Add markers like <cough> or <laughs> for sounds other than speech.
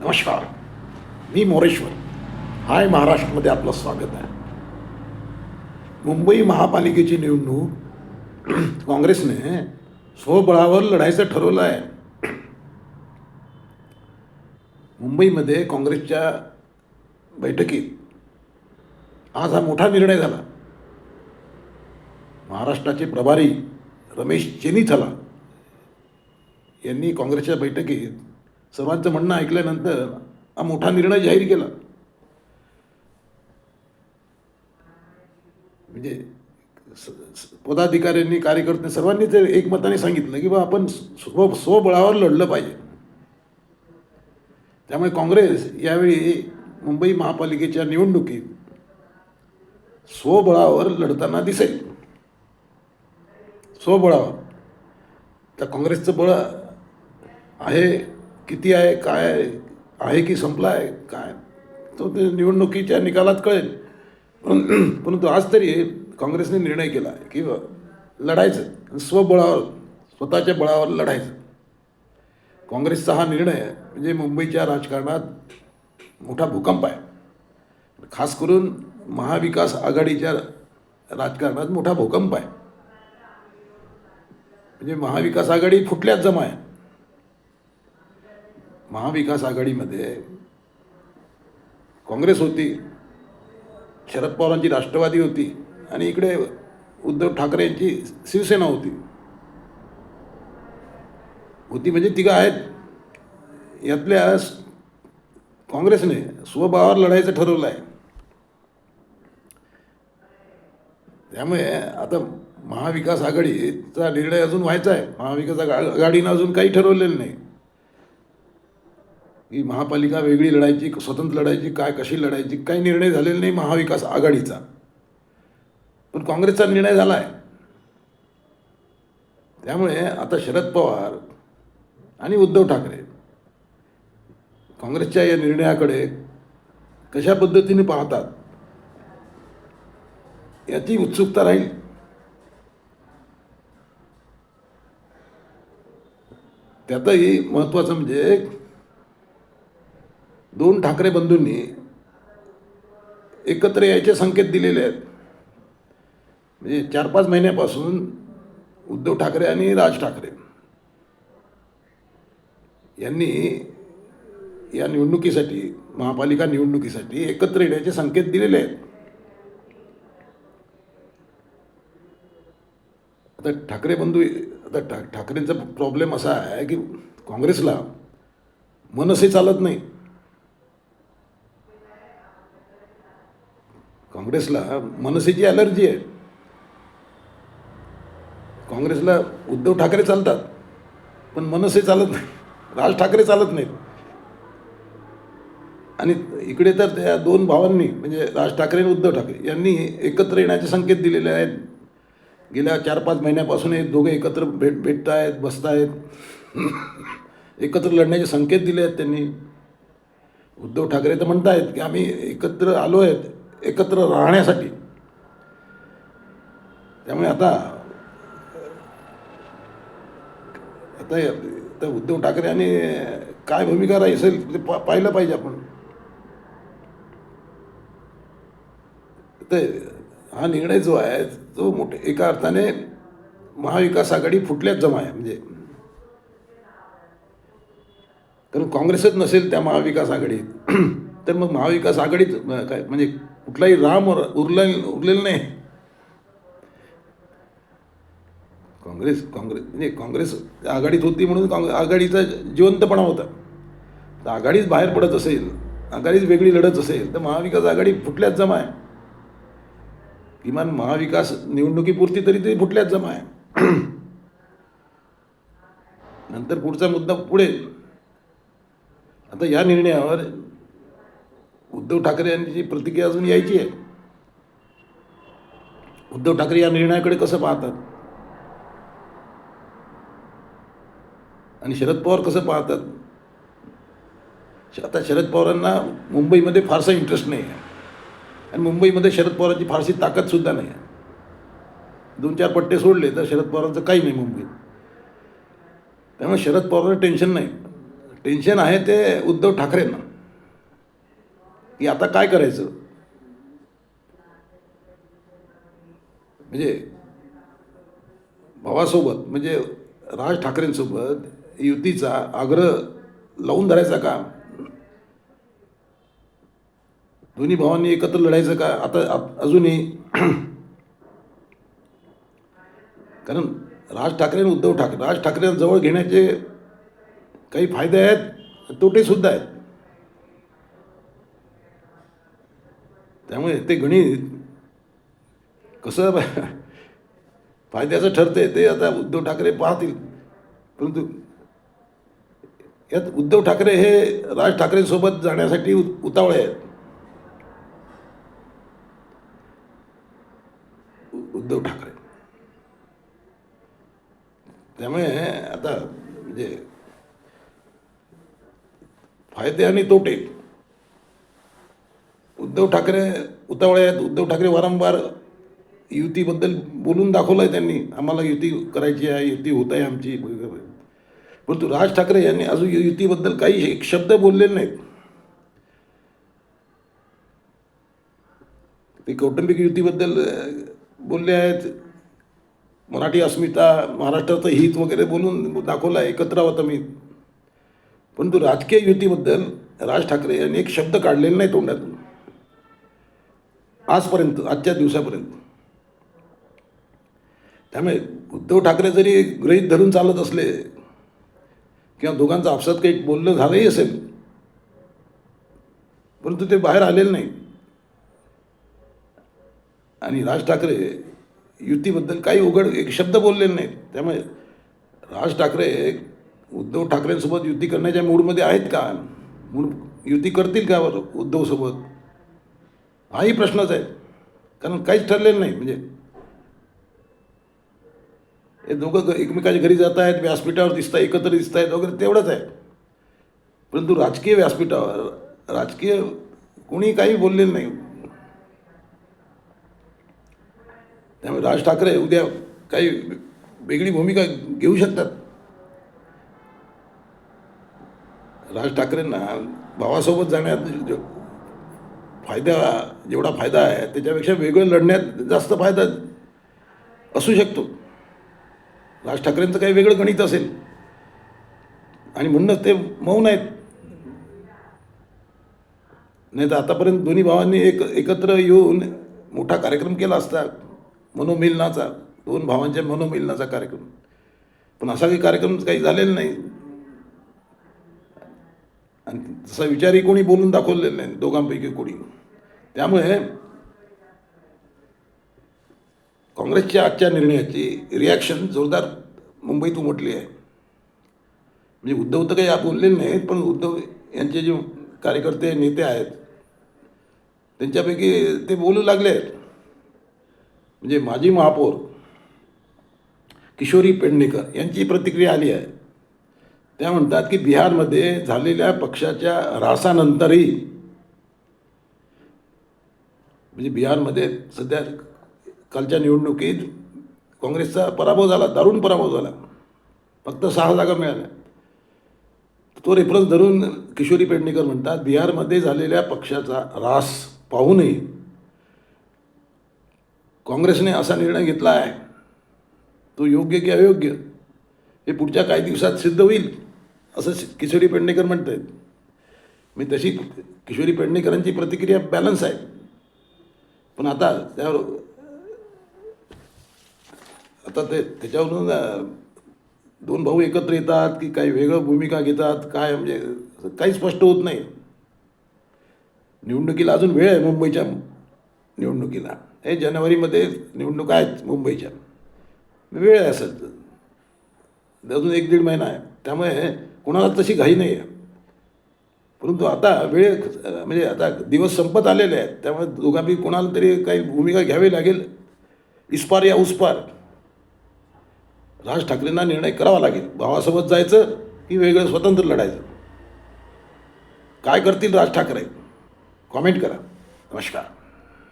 नमस्कार. मी मोरेश्वर. हाय महाराष्ट्रामध्ये आपलं स्वागत आहे. मुंबई महापालिकेची निवडणूक <clears throat> काँग्रेसने स्वबळावर लढायचं ठरवलं आहे. मुंबईमध्ये काँग्रेसच्या बैठकीत आज हा मोठा निर्णय झाला. महाराष्ट्राचे प्रभारी रमेश चेनीथला यांनी काँग्रेसच्या बैठकीत सर्वांचं म्हणणं ऐकल्यानंतर हा मोठा निर्णय जाहीर केला. म्हणजे पदाधिकाऱ्यांनी कार्यकर्ते सर्वांनी ते एकमताने सांगितलं की बा आपण स्व स्वबळावर लढलं पाहिजे. त्यामुळे काँग्रेस यावेळी मुंबई महापालिकेच्या निवडणुकीत स्वबळावर लढताना दिसेल. स्वबळावर. त्या काँग्रेसचं बळ आहे. किती आहे काय आहे की संपला आहे काय? तो ते निवडणुकीच्या निकालात कळेल. परंतु आज तरी काँग्रेसने निर्णय केला आहे की लढायचं. स्वबळावर स्वतःच्या बळावर लढायचं. काँग्रेसचा हा निर्णय म्हणजे मुंबईच्या राजकारणात मोठा भूकंप आहे. खास करून महाविकास आघाडीच्या राजकारणात मोठा भूकंप आहे. म्हणजे महाविकास आघाडी फुटल्याच जमा आहे. महाविकास आघाडीमध्ये काँग्रेस होती शरद पवारांची राष्ट्रवादी होती आणि इकडे उद्धव ठाकरे यांची शिवसेना होती. होती म्हणजे तिघं आहेत. यातल्या काँग्रेसने स्वभावावर लढायचं ठरवलं आहे. त्यामुळे आता महाविकास आघाडीचा निर्णय अजून व्हायचा आहे. महाविकास आघाडीनं अजून काही ठरवलेलं नाही. की महापालिका वेगळी लढायची स्वतंत्र लढायची काय कशी लढायची काही निर्णय झालेला नाही महाविकास आघाडीचा. पण काँग्रेसचा निर्णय झाला आहे त्यामुळे आता शरद पवार आणि उद्धव ठाकरे काँग्रेसच्या या निर्णयाकडे कशा पद्धतीने पाहतात याची उत्सुकता राहील. त्यातही महत्त्वाचं म्हणजे दोन ठाकरे बंधूंनी एकत्र यायचे संकेत दिलेले आहेत. म्हणजे चार पाच महिन्यापासून उद्धव ठाकरे आणि राज ठाकरे यांनी या निवडणुकीसाठी महापालिका निवडणुकीसाठी एकत्र येण्याचे संकेत दिलेले आहेत. आता ठाकरे बंधू आता ठा ठाकरेंचा प्रॉब्लेम असा आहे की काँग्रेसला मनसे चालत नाही काँग्रेसला मनसेची ॲलर्जी आहे. काँग्रेसला उद्धव ठाकरे चालतात पण मनसे चालत नाही. राज ठाकरे चालत नाहीत. आणि इकडे तर त्या दोन भावांनी म्हणजे राज ठाकरे आणि उद्धव ठाकरे यांनी एकत्र येण्याचे संकेत दिलेले आहेत. गेल्या चार पाच महिन्यापासून हे दोघे एकत्र भेट भेटत आहेत बसत आहेत एकत्र लढण्याचे संकेत दिले आहेत त्यांनी. उद्धव ठाकरे तर म्हणत आहेत की आम्ही एकत्र आलो आहेत. एकत्र राहण्यासाठी. त्यामुळे आता आता आता उद्धव ठाकरे यांनी काय भूमिका राही असेल ते पा पाहिलं पाहिजे आपण. तर हा निर्णय जो आहे तो मोठे एका अर्थाने महाविकास आघाडी फुटल्याच जमा आहे म्हणजे. कारण काँग्रेसच नसेल त्या महाविकास आघाडीत. तर मग महाविकास आघाडीत काय म्हणजे कुठलाही राम उरला उरलेलं नाही. काँग्रेस काँग्रेस म्हणजे काँग्रेस आघाडीत होती म्हणून काँग्रेस आघाडीचा जिवंतपणा होता. तर आघाडीच बाहेर पडत असेल आघाडीच वेगळी लढत असेल तर महाविकास आघाडी फुटल्याच जमा आहे. किमान महाविकास निवडणुकीपुरती तरी ते फुटल्याच जमा आहे. नंतर पुढचा मुद्दा पुढे. आता या निर्णयावर उद्धव ठाकरे यांची प्रतिक्रिया अजून यायची आहे उद्धव ठाकरे या निर्णयाकडे कसं पाहतात? आणि शरद पवार कसं पाहतात? श- आता शरद पवारांना मुंबईमध्ये फारसा इंटरेस्ट नाही आहे. आणि मुंबईमध्ये शरद पवारांची फारशी ताकदसुद्धा नाही आहे. दोन चार पट्टे सोडले तर शरद पवारांचं काही नाही मुंबईत. त्यामुळे शरद पवारांना टेन्शन नाही. टेन्शन आहे ते उद्धव ठाकरेंना. की आता काय करायचं? म्हणजे भावासोबत म्हणजे राज ठाकरेंसोबत युतीचा आग्रह लावून धरायचा का? दोन्ही भावांनी एकत्र लढायचं का? आता अजूनही <clears throat> कारण राज ठाकरे आणि उद्धव ठाकरे राज ठाकरेंजवळ घेण्याचे काही फायदे आहेत तोटे सुद्धा आहेत. त्यामुळे ते गणित कसं <laughs> फायद्याचं ठरते ते आता उद्धव ठाकरे पाहतील. परंतु यात उद्धव ठाकरे हे राज ठाकरेंसोबत जाण्यासाठी उतावळे आहेत. उ- उद्धव ठाकरे. त्यामुळे आता म्हणजे फायदे आणि तोटे. उद्धव ठाकरे उतावळे आहेत उद्धव ठाकरे वारंवार युतीबद्दल बोलून दाखवलं आहे त्यांनी. आम्हाला युती करायची आहे युती होत आहे आमची. परंतु राज ठाकरे यांनी अजून यु- युतीबद्दल काही एक शब्द बोललेले नाहीत. ते कौटुंबिक युतीबद्दल बोलले आहेत. मराठी अस्मिता महाराष्ट्राचं हित वगैरे बोलून दाखवलं आहे एकत्र आहोत आम्ही. परंतु राजकीय युतीबद्दल राज ठाकरे यांनी एक शब्द काढलेला नाही तोंडातून. आजपर्यंत आजच्या दिवसापर्यंत. त्यामुळे उद्धव ठाकरे जरी गृहीत धरून चालत असले किंवा दोघांचं आपसात काही बोलणं झालंही असेल परंतु ते बाहेर आलेलं नाही आणि राज ठाकरे युतीबद्दल काही उघड एक शब्द बोललेले नाहीत. त्यामुळे राज ठाकरे उद्धव ठाकरेंसोबत युती करण्याच्या मूडमध्ये आहेत का? मूड युती करतील का बरं उद्धवसोबत? हाही प्रश्नच आहे. कारण काहीच ठरलेलं नाही. म्हणजे हे दोघं एकमेकाच्या घरी जात आहेत व्यासपीठावर दिसत आहेत एकत्र दिसत आहेत वगैरे तेवढंच आहे. परंतु राजकीय व्यासपीठावर राजकीय कोणी काही बोललेलं नाही. त्यामुळे राज ठाकरे उद्या काही वेगळी भूमिका घेऊ शकतात. राज ठाकरेंना भावासोबत जाण्यात फायदा जेवढा फायदा आहे त्याच्यापेक्षा वेगळं लढण्यात जास्त फायदा असू शकतो. राज ठाकरेंचं काही वेगळं गणित असेल. आणि म्हणूनच ते मौन आहेत. नाही तर आतापर्यंत दोन्ही भावांनी एक एकत्र येऊन मोठा कार्यक्रम केला असता मनोमिलनाचा दोन भावांच्या मनोमिलनाचा कार्यक्रम. पण असा काही कार्यक्रम काही झालेला नाही. आणि तसा विचारही कोणी बोलून दाखवलेला नाही. दोघांपैकी कोणी. त्यामुळे काँग्रेसच्या आजच्या निर्णयाची रिॲक्शन जोरदार मुंबईत उमटली आहे. म्हणजे उद्धव तर काही आप बोललेले नाहीत पण उद्धव यांचे जे कार्यकर्ते नेते आहेत त्यांच्यापैकी ते बोलू लागले आहेत. म्हणजे माजी महापौर किशोरी पेडणेकर यांची प्रतिक्रिया आली आहे. त्या म्हणतात की बिहारमध्ये झालेल्या पक्षाच्या ऱ्हासानंतरही म्हणजे बिहारमध्ये सध्या कालच्या निवडणुकीत काँग्रेसचा पराभव झाला दारुण पराभव झाला. फक्त सहा जागा मिळाल्या. तो रेफरन्स धरून किशोरी पेडणेकर म्हणतात बिहारमध्ये झालेल्या पक्षाचा ऱ्हास पाहूनही काँग्रेसने असा निर्णय घेतला आहे. तो योग्य की अयोग्य हे पुढच्या काही दिवसात सिद्ध होईल. असं किशोरी पेडणेकर म्हणत आहेत मी तशी किशोरी पेडणेकरांची प्रतिक्रिया बॅलन्स आहे. पण आता त्यावर आता ते त्याच्यावरून दोन भाऊ एकत्र येतात की काही वेगळं भूमिका घेतात काय म्हणजे काही स्पष्ट होत नाही. निवडणुकीला अजून वेळ आहे मुंबईच्या निवडणुकीला. हे जानेवारीमध्ये निवडणुका आहेत मुंबईच्या. वेळ आहे असं अजून एक दीड महिना आहे. त्यामुळे कोणाला तशी घाई नाही आहे परंतु आता वेळ म्हणजे आता दिवस संपत आलेले आहेत. त्यामुळे दोघांपैकी कोणाला तरी काही भूमिका घ्यावी लागेल. इस्पार या उसपार. राज ठाकरेंना निर्णय करावा लागेल. भावासोबत जायचं की वेगळं स्वतंत्र लढायचं? काय करतील राज ठाकरे? कॉमेंट करा. नमस्कार.